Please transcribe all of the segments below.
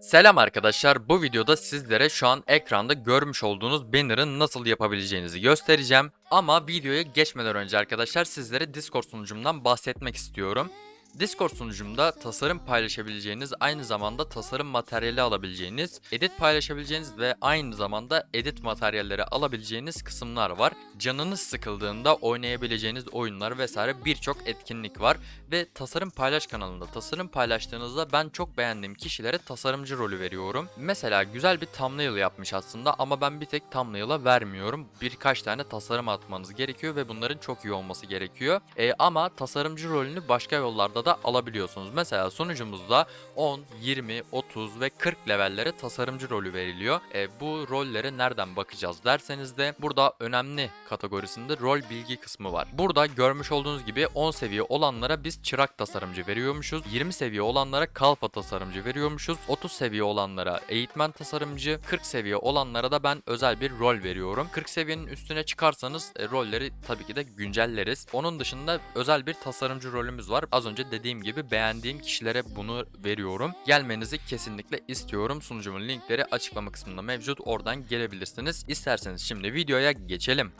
Selam arkadaşlar. Bu videoda sizlere şu an ekranda görmüş olduğunuz banner'ın nasıl yapabileceğinizi göstereceğim. Ama videoya geçmeden önce arkadaşlar sizlere Discord sunucumdan bahsetmek istiyorum. Discord sunucumda tasarım paylaşabileceğiniz, aynı zamanda tasarım materyali alabileceğiniz, edit paylaşabileceğiniz ve aynı zamanda edit materyalleri alabileceğiniz kısımlar var. Canınız sıkıldığında oynayabileceğiniz oyunlar vesaire birçok etkinlik var ve tasarım paylaş kanalında tasarım paylaştığınızda ben çok beğendiğim kişilere tasarımcı rolü veriyorum. Mesela güzel bir thumbnail yapmış aslında ama ben bir tek thumbnail'a vermiyorum. Birkaç tane tasarım atmanız gerekiyor ve bunların çok iyi olması gerekiyor. E, ama tasarımcı rolünü başka yollarda da alabiliyorsunuz. Mesela sunucumuzda 10, 20, 30 ve 40 levellere tasarımcı rolü veriliyor. E, bu rollere nereden bakacağız derseniz de burada önemli kategorisinde rol bilgi kısmı var. Burada görmüş olduğunuz gibi 10 seviye olanlara biz çırak tasarımcı veriyormuşuz. 20 seviye olanlara kalfa tasarımcı veriyormuşuz. 30 seviye olanlara eğitmen tasarımcı, 40 seviye olanlara da ben özel bir rol veriyorum. 40 seviyenin üstüne çıkarsanız e, rolleri tabii ki de güncelleriz. Onun dışında özel bir tasarımcı rolümüz var. Az önce dediğim gibi beğendiğim kişilere bunu veriyorum. Gelmenizi kesinlikle istiyorum. Sunucumun linkleri açıklama kısmında mevcut. Oradan gelebilirsiniz. İsterseniz şimdi videoya geçelim.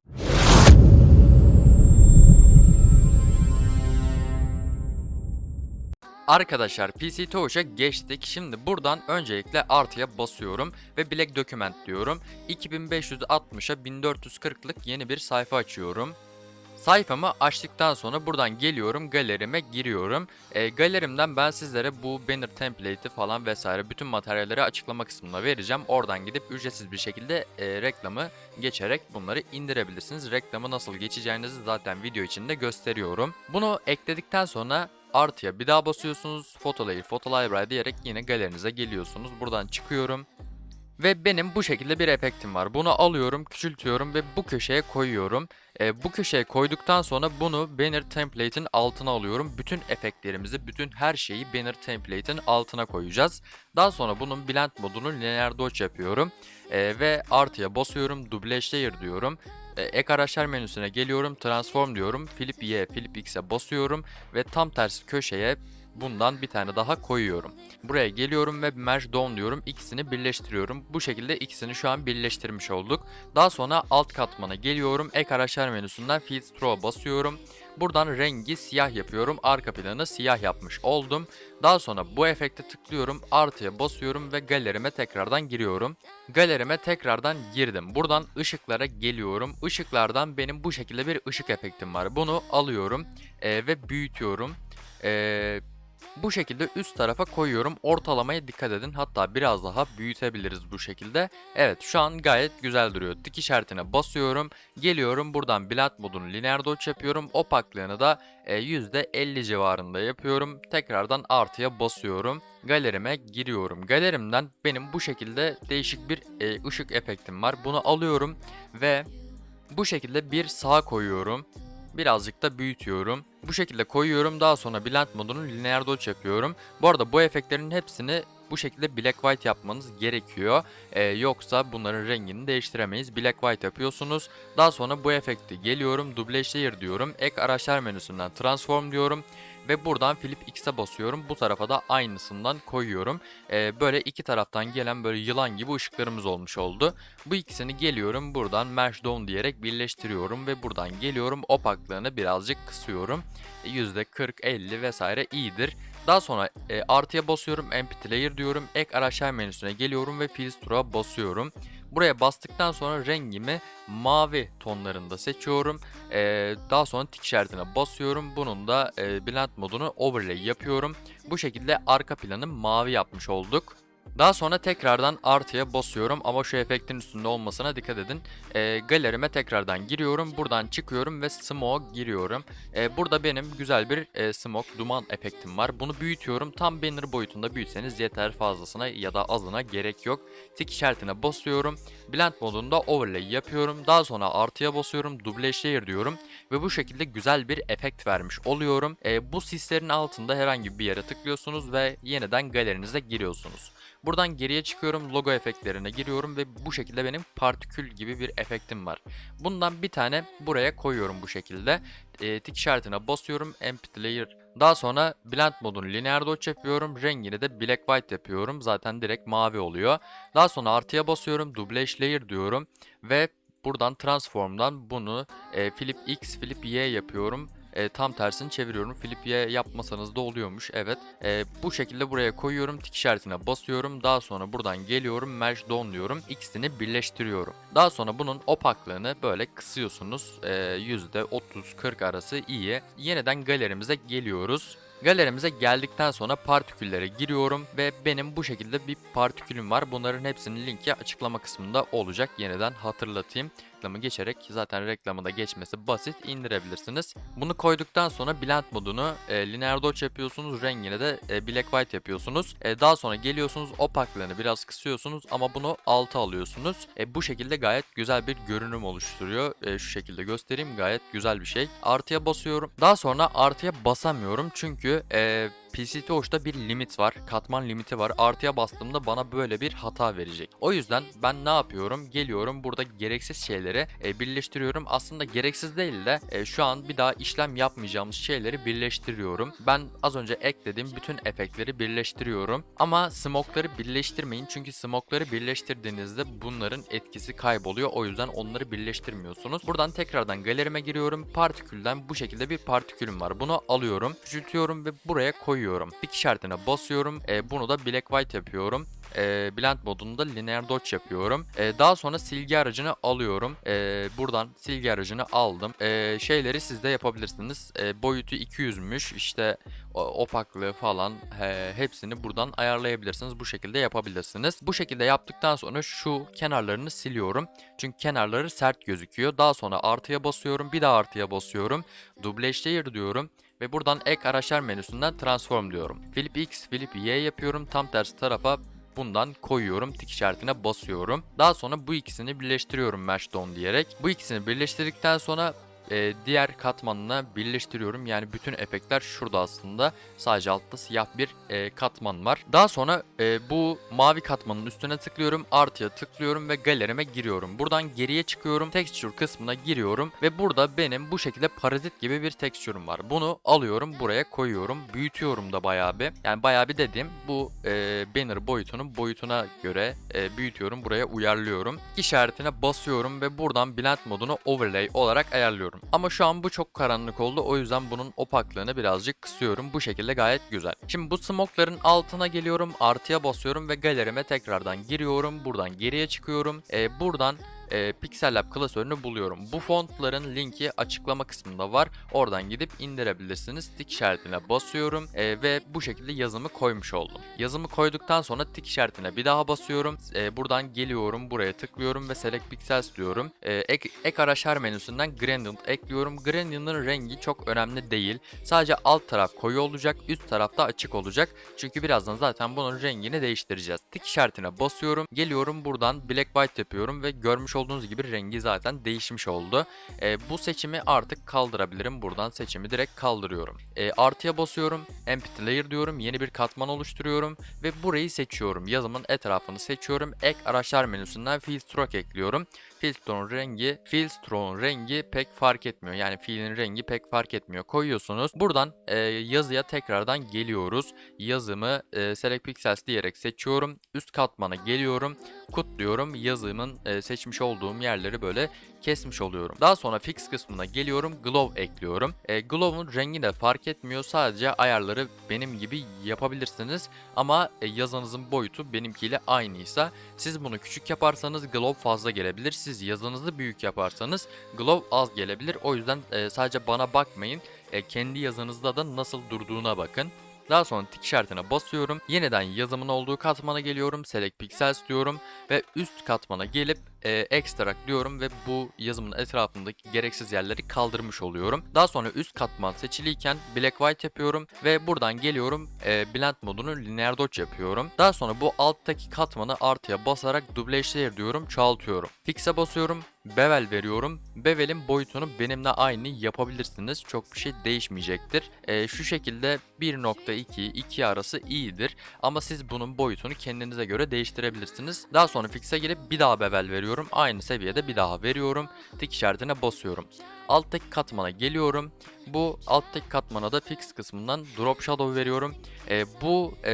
Arkadaşlar PC Touch'a geçtik. Şimdi buradan öncelikle artıya basıyorum ve Black Document diyorum. 2560'a 1440'lık yeni bir sayfa açıyorum. Sayfamı açtıktan sonra buradan geliyorum galerime giriyorum. E, galerimden ben sizlere bu banner template'i falan vesaire bütün materyalleri açıklama kısmına vereceğim. Oradan gidip ücretsiz bir şekilde e, reklamı geçerek bunları indirebilirsiniz. Reklamı nasıl geçeceğinizi zaten video içinde gösteriyorum. Bunu ekledikten sonra artıya bir daha basıyorsunuz. Photo Layer, Photo Library diyerek yine galerinize geliyorsunuz. Buradan çıkıyorum. Ve benim bu şekilde bir efektim var. Bunu alıyorum, küçültüyorum ve bu köşeye koyuyorum. E, bu köşeye koyduktan sonra bunu banner template'in altına alıyorum. Bütün efektlerimizi, bütün her şeyi banner template'in altına koyacağız. Daha sonra bunun blend modunu linear dodge yapıyorum. E, ve artıya basıyorum, dublaj layer diyorum. E, ek araçlar menüsüne geliyorum, transform diyorum. Flip Y, Flip X'e basıyorum ve tam tersi köşeye bundan bir tane daha koyuyorum. Buraya geliyorum ve merge down diyorum. İkisini birleştiriyorum. Bu şekilde ikisini şu an birleştirmiş olduk. Daha sonra alt katmana geliyorum. Ek araçlar menüsünden Feed Throw basıyorum. Buradan rengi siyah yapıyorum. Arka planı siyah yapmış oldum. Daha sonra bu efekte tıklıyorum. Artıya basıyorum ve galerime tekrardan giriyorum. Galerime tekrardan girdim. Buradan ışıklara geliyorum. Işıklardan benim bu şekilde bir ışık efektim var. Bunu alıyorum eee, ve büyütüyorum. Eee bu şekilde üst tarafa koyuyorum. Ortalamaya dikkat edin. Hatta biraz daha büyütebiliriz bu şekilde. Evet şu an gayet güzel duruyor. Dik işaretine basıyorum. Geliyorum buradan blend modunu linear dodge yapıyorum. Opaklığını da e, %50 civarında yapıyorum. Tekrardan artıya basıyorum. Galerime giriyorum. Galerimden benim bu şekilde değişik bir e, ışık efektim var. Bunu alıyorum ve bu şekilde bir sağa koyuyorum. Birazcık da büyütüyorum. Bu şekilde koyuyorum. Daha sonra blend modunu linear dodge yapıyorum. Bu arada bu efektlerin hepsini bu şekilde black white yapmanız gerekiyor. Ee, yoksa bunların rengini değiştiremeyiz. Black white yapıyorsunuz. Daha sonra bu efekti geliyorum. Double layer diyorum. Ek araçlar menüsünden transform diyorum. Ve buradan Flip X'e basıyorum. Bu tarafa da aynısından koyuyorum. Ee, böyle iki taraftan gelen böyle yılan gibi ışıklarımız olmuş oldu. Bu ikisini geliyorum buradan Merge Down diyerek birleştiriyorum. Ve buradan geliyorum opaklığını birazcık kısıyorum. %40, 50 vesaire iyidir. Daha sonra e, artıya basıyorum, Empty Layer diyorum. Ek araçlar menüsüne geliyorum ve Filtre'a basıyorum. Buraya bastıktan sonra rengimi mavi tonlarında seçiyorum. Ee, daha sonra tik işaretine basıyorum. Bunun da e, blend modunu overlay yapıyorum. Bu şekilde arka planı mavi yapmış olduk. Daha sonra tekrardan artıya basıyorum ama şu efektin üstünde olmasına dikkat edin. Ee, galerime tekrardan giriyorum. Buradan çıkıyorum ve smoke giriyorum. Ee, burada benim güzel bir e, smoke duman efektim var. Bunu büyütüyorum. Tam banner boyutunda büyütseniz yeter fazlasına ya da azına gerek yok. Tik işaretine basıyorum. Blend modunda overlay yapıyorum. Daha sonra artıya basıyorum. Double layer diyorum. Ve bu şekilde güzel bir efekt vermiş oluyorum. Ee, bu sislerin altında herhangi bir yere tıklıyorsunuz ve yeniden galerinize giriyorsunuz. Buradan geriye çıkıyorum logo efektlerine giriyorum ve bu şekilde benim partikül gibi bir efektim var. Bundan bir tane buraya koyuyorum bu şekilde. E, tik işaretine basıyorum. Empty Layer Daha sonra blend modunu linear dodge yapıyorum. Rengini de black white yapıyorum. Zaten direkt mavi oluyor. Daha sonra artıya basıyorum. Double layer diyorum. Ve buradan transform'dan bunu e, flip x, flip y yapıyorum. E, tam tersini çeviriyorum. Flip y yapmasanız da oluyormuş. Evet. E, bu şekilde buraya koyuyorum. Tik işaretine basıyorum. Daha sonra buradan geliyorum. Merge down diyorum. İkisini birleştiriyorum. Daha sonra bunun opaklığını böyle kısıyorsunuz. E, %30-40 arası iyi. Yeniden galerimize geliyoruz. Galerimize geldikten sonra partiküllere giriyorum ve benim bu şekilde bir partikülüm var. Bunların hepsinin linki açıklama kısmında olacak. Yeniden hatırlatayım. Reklamı geçerek zaten reklamı da geçmesi basit indirebilirsiniz. Bunu koyduktan sonra blend modunu e, linear dodge yapıyorsunuz. Rengini de e, black white yapıyorsunuz. E, daha sonra geliyorsunuz opaklığını biraz kısıyorsunuz ama bunu alta alıyorsunuz. E, bu şekilde gayet güzel bir görünüm oluşturuyor. E, şu şekilde göstereyim gayet güzel bir şey. Artıya basıyorum. Daha sonra artıya basamıyorum çünkü e, PCT Hoş'ta bir limit var. Katman limiti var. Artıya bastığımda bana böyle bir hata verecek. O yüzden ben ne yapıyorum? Geliyorum burada gereksiz şeyleri e, birleştiriyorum. Aslında gereksiz değil de e, şu an bir daha işlem yapmayacağımız şeyleri birleştiriyorum. Ben az önce eklediğim bütün efektleri birleştiriyorum. Ama smoke'ları birleştirmeyin. Çünkü smoke'ları birleştirdiğinizde bunların etkisi kayboluyor. O yüzden onları birleştirmiyorsunuz. Buradan tekrardan galerime giriyorum. Partikülden bu şekilde bir partikülüm var. Bunu alıyorum. Küçültüyorum ve buraya koyuyorum koyuyorum. Pik işaretine basıyorum. E, bunu da black white yapıyorum. E, blend modunda linear dodge yapıyorum. E, daha sonra silgi aracını alıyorum. E, buradan silgi aracını aldım. E, şeyleri siz de yapabilirsiniz. E, boyutu 200'müş. İşte opaklığı falan he, hepsini buradan ayarlayabilirsiniz. Bu şekilde yapabilirsiniz. Bu şekilde yaptıktan sonra şu kenarlarını siliyorum. Çünkü kenarları sert gözüküyor. Daha sonra artıya basıyorum. Bir daha artıya basıyorum. Double layer diyorum ve buradan ek araçlar menüsünden transform diyorum. Flip X, Flip Y yapıyorum. Tam tersi tarafa bundan koyuyorum. Tik işaretine basıyorum. Daha sonra bu ikisini birleştiriyorum Mesh Down diyerek. Bu ikisini birleştirdikten sonra e, diğer katmanına birleştiriyorum. Yani bütün efektler şurada aslında. Sadece altta siyah bir e, katman var. Daha sonra e, bu mavi katmanın üstüne tıklıyorum. Artıya tıklıyorum ve galerime giriyorum. Buradan geriye çıkıyorum. Texture kısmına giriyorum. Ve burada benim bu şekilde parazit gibi bir texture'um var. Bunu alıyorum buraya koyuyorum. Büyütüyorum da bayağı bir. Yani bayağı bir dediğim bu e, banner boyutunun boyutuna göre e, büyütüyorum. Buraya uyarlıyorum. İşaretine basıyorum ve buradan blend modunu overlay olarak ayarlıyorum. Ama şu an bu çok karanlık oldu. O yüzden bunun opaklığını birazcık kısıyorum. Bu şekilde gayet güzel. Şimdi bu smoke'ların altına geliyorum. Artıya basıyorum ve galerime tekrardan giriyorum. Buradan geriye çıkıyorum. Ee, buradan e, Pixel Lab klasörünü buluyorum. Bu fontların linki açıklama kısmında var. Oradan gidip indirebilirsiniz. Tik işaretine basıyorum e, ve bu şekilde yazımı koymuş oldum. Yazımı koyduktan sonra tik işaretine bir daha basıyorum. E, buradan geliyorum, buraya tıklıyorum ve Select Pixels diyorum. E, ek, ek araçlar menüsünden Gradient ekliyorum. Gradient'ın rengi çok önemli değil. Sadece alt taraf koyu olacak, üst tarafta açık olacak. Çünkü birazdan zaten bunun rengini değiştireceğiz. Tik işaretine basıyorum. Geliyorum buradan Black White yapıyorum ve görmüş olduğunuz gibi rengi zaten değişmiş oldu. E, bu seçimi artık kaldırabilirim. Buradan seçimi direkt kaldırıyorum. E, artıya basıyorum. Empty Layer diyorum. Yeni bir katman oluşturuyorum. Ve burayı seçiyorum. Yazımın etrafını seçiyorum. Ek araçlar menüsünden Fill Stroke ekliyorum. Filtron rengi, Filtron rengi pek fark etmiyor. Yani fiilin rengi pek fark etmiyor. Koyuyorsunuz. Buradan e, yazıya tekrardan geliyoruz. Yazımı e, Select Pixels diyerek seçiyorum. Üst katmana geliyorum. Kutluyorum. Yazımın e, seçmiş olduğum yerleri böyle kesmiş oluyorum. Daha sonra fix kısmına geliyorum. Glow ekliyorum. E, Glow'un rengi de fark etmiyor. Sadece ayarları benim gibi yapabilirsiniz. Ama e, yazınızın boyutu benimkiyle aynıysa siz bunu küçük yaparsanız Glow fazla gelebilir. Siz yazınızı büyük yaparsanız Glow az gelebilir. O yüzden e, sadece bana bakmayın. E, kendi yazınızda da nasıl durduğuna bakın. Daha sonra tik işaretine basıyorum. Yeniden yazımın olduğu katmana geliyorum. Select Pixels diyorum ve üst katmana gelip e, extract diyorum ve bu yazımın etrafındaki gereksiz yerleri kaldırmış oluyorum. Daha sonra üst katman seçiliyken black white yapıyorum ve buradan geliyorum e, blend modunu linear dodge yapıyorum. Daha sonra bu alttaki katmanı artıya basarak double layer diyorum çoğaltıyorum. Fix'e basıyorum bevel veriyorum. Bevel'in boyutunu benimle aynı yapabilirsiniz. Çok bir şey değişmeyecektir. E, şu şekilde 1.2 2 arası iyidir. Ama siz bunun boyutunu kendinize göre değiştirebilirsiniz. Daha sonra fix'e gelip bir daha bevel veriyorum. Aynı seviyede bir daha veriyorum. Tik işaretine basıyorum. alttaki katmana geliyorum. Bu alttaki katmana da fix kısmından drop shadow veriyorum. E, bu e,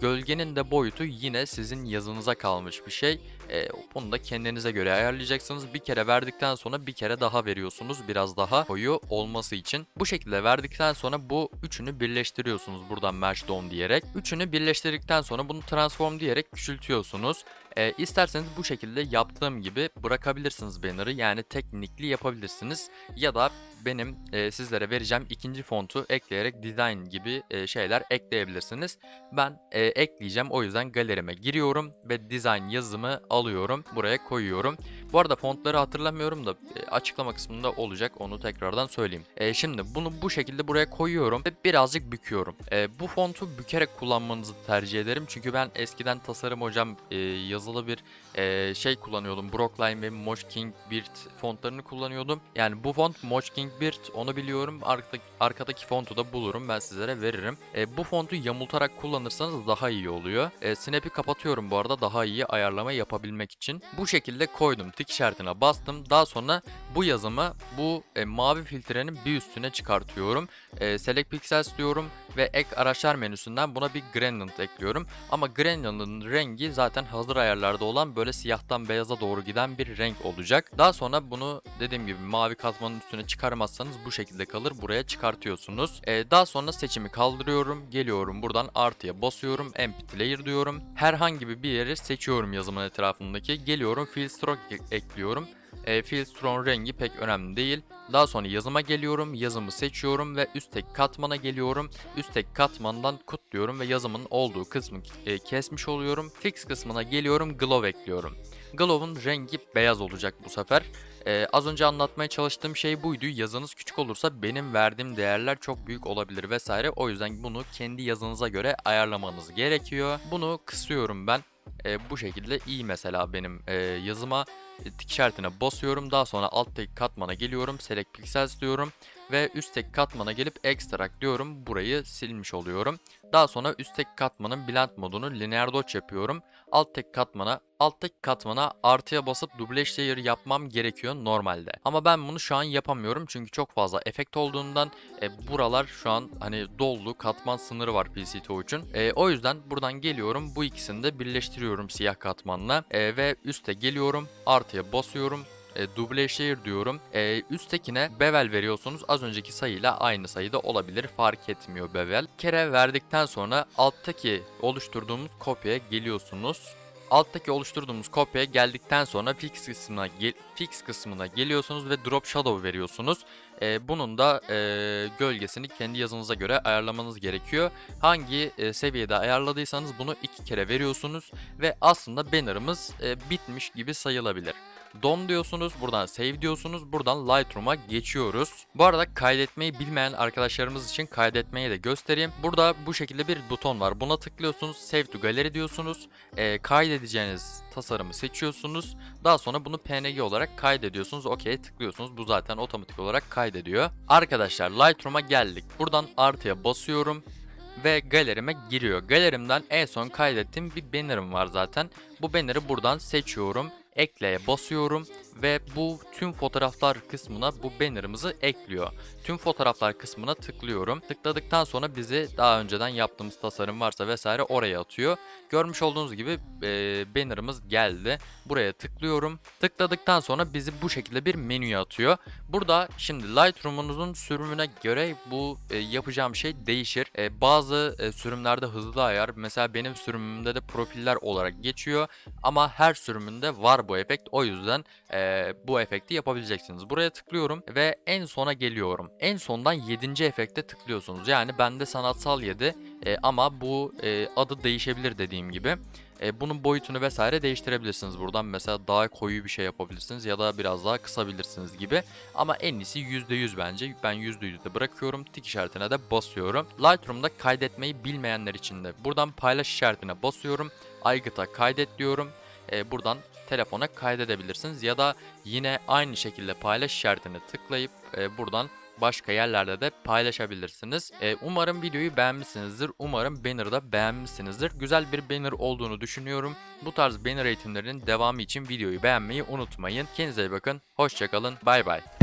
gölgenin de boyutu yine sizin yazınıza kalmış bir şey. E, bunu da kendinize göre ayarlayacaksınız. Bir kere verdikten sonra bir kere daha veriyorsunuz. Biraz daha koyu olması için. Bu şekilde verdikten sonra bu üçünü birleştiriyorsunuz buradan merge down diyerek. Üçünü birleştirdikten sonra bunu transform diyerek küçültüyorsunuz. E, isterseniz bu şekilde yaptığım gibi bırakabilirsiniz banner'ı. Yani teknikli yapabilirsiniz. Ya da benim e, sizlere vereceğim ikinci fontu ekleyerek design gibi e, şeyler ekleyebilirsiniz. Ben e, ekleyeceğim o yüzden galerime giriyorum ve design yazımı alıyorum buraya koyuyorum. Bu arada fontları hatırlamıyorum da e, açıklama kısmında olacak onu tekrardan söyleyeyim. E, şimdi bunu bu şekilde buraya koyuyorum ve birazcık büküyorum. E, bu fontu bükerek kullanmanızı tercih ederim çünkü ben eskiden tasarım hocam e, yazılı bir e, şey kullanıyordum. Brockline ve Mochking Beard fontlarını kullanıyordum. Yani bu font Mochking Beard onu biliyorum. Arkadaki, arkadaki fontu da bulurum ben sizlere veririm. E, bu fontu yamultarak kullanırsanız daha iyi oluyor. E, Snap'i kapatıyorum bu arada daha iyi ayarlama yapabilmek için. Bu şekilde koydum. Tik işaretine bastım. Daha sonra bu yazımı bu e, mavi filtrenin bir üstüne çıkartıyorum. E, Select Pixels diyorum ve ek araçlar menüsünden buna bir gradient ekliyorum. Ama gradient'ın rengi zaten hazır ayarlarda olan böyle siyahtan beyaza doğru giden bir renk olacak. Daha sonra bunu dediğim gibi mavi katmanın üstüne çıkarmazsanız bu şekilde kalır. Buraya çıkartıyorsunuz. Ee, daha sonra seçimi kaldırıyorum. Geliyorum buradan artıya basıyorum. Empty layer diyorum. Herhangi bir yeri seçiyorum yazımın etrafındaki. Geliyorum fill stroke ek- ekliyorum. E, Filtron rengi pek önemli değil. Daha sonra yazıma geliyorum. Yazımı seçiyorum ve üstteki katmana geliyorum. Üstteki katmandan kutluyorum ve yazımın olduğu kısmı e, kesmiş oluyorum. Fix kısmına geliyorum. Glow ekliyorum. Glow'un rengi beyaz olacak bu sefer. Ee, az önce anlatmaya çalıştığım şey buydu. Yazınız küçük olursa benim verdiğim değerler çok büyük olabilir vesaire. O yüzden bunu kendi yazınıza göre ayarlamanız gerekiyor. Bunu kısıyorum ben. Ee, bu şekilde iyi mesela benim e, yazıma e, işaretine basıyorum. Daha sonra alttaki katmana geliyorum. Select Pixels diyorum. Ve üstteki katmana gelip Extract diyorum. Burayı silmiş oluyorum. Daha sonra üstteki katmanın blend modunu linear dodge yapıyorum. Alttaki katmana alttaki katmana artıya basıp dublaj layer yapmam gerekiyor normalde. Ama ben bunu şu an yapamıyorum çünkü çok fazla efekt olduğundan e, buralar şu an hani doldu katman sınırı var PCTO için. E, o yüzden buradan geliyorum bu ikisini de birleştiriyorum siyah katmanla e, ve üste geliyorum artıya basıyorum e, dublaj layer diyorum. E, üsttekine bevel veriyorsunuz. Az önceki sayıyla aynı sayıda olabilir. Fark etmiyor bevel. Kere verdikten sonra alttaki oluşturduğumuz kopyaya geliyorsunuz. Alttaki oluşturduğumuz kopyaya geldikten sonra fix kısmına gel- fix kısmına geliyorsunuz ve drop shadow veriyorsunuz. E, bunun da e, gölgesini kendi yazınıza göre ayarlamanız gerekiyor. Hangi e, seviyede ayarladıysanız bunu iki kere veriyorsunuz ve aslında banner'ımız e, bitmiş gibi sayılabilir. Dom diyorsunuz, buradan save diyorsunuz, buradan Lightroom'a geçiyoruz. Bu arada kaydetmeyi bilmeyen arkadaşlarımız için kaydetmeyi de göstereyim. Burada bu şekilde bir buton var. Buna tıklıyorsunuz, save to gallery diyorsunuz. Ee, kaydedeceğiniz tasarımı seçiyorsunuz. Daha sonra bunu PNG olarak kaydediyorsunuz. OK tıklıyorsunuz. Bu zaten otomatik olarak kaydediyor. Arkadaşlar Lightroom'a geldik. Buradan artıya basıyorum ve galerime giriyor. Galerimden en son kaydettiğim bir banner'ım var zaten. Bu banner'ı buradan seçiyorum. Ekleye basıyorum ve bu tüm fotoğraflar kısmına bu banner'ımızı ekliyor. Tüm fotoğraflar kısmına tıklıyorum. Tıkladıktan sonra bizi daha önceden yaptığımız tasarım varsa vesaire oraya atıyor. Görmüş olduğunuz gibi e, banner'ımız geldi. Buraya tıklıyorum. Tıkladıktan sonra bizi bu şekilde bir menüye atıyor. Burada şimdi Lightroom'unuzun sürümüne göre bu e, yapacağım şey değişir. E, bazı e, sürümlerde hızlı ayar. Mesela benim sürümümde de profiller olarak geçiyor. Ama her sürümünde var bu efekt. O yüzden e, bu efekti yapabileceksiniz. Buraya tıklıyorum ve en sona geliyorum. En sondan 7. efekte tıklıyorsunuz. Yani bende sanatsal 7 e, ama bu e, adı değişebilir dediğim gibi. E, bunun boyutunu vesaire değiştirebilirsiniz buradan. Mesela daha koyu bir şey yapabilirsiniz ya da biraz daha kısabilirsiniz gibi. Ama en iyisi %100 bence. Ben %100'de bırakıyorum. Tik işaretine de basıyorum. Lightroom'da kaydetmeyi bilmeyenler için de buradan paylaş işaretine basıyorum. Aygıt'a kaydet diyorum. E, buradan telefona kaydedebilirsiniz ya da yine aynı şekilde paylaş işaretine tıklayıp e, buradan başka yerlerde de paylaşabilirsiniz. E, umarım videoyu beğenmişsinizdir. Umarım banner'da beğenmişsinizdir. Güzel bir banner olduğunu düşünüyorum. Bu tarz banner eğitimlerinin devamı için videoyu beğenmeyi unutmayın. Kendinize iyi bakın. Hoşçakalın. Bay bay.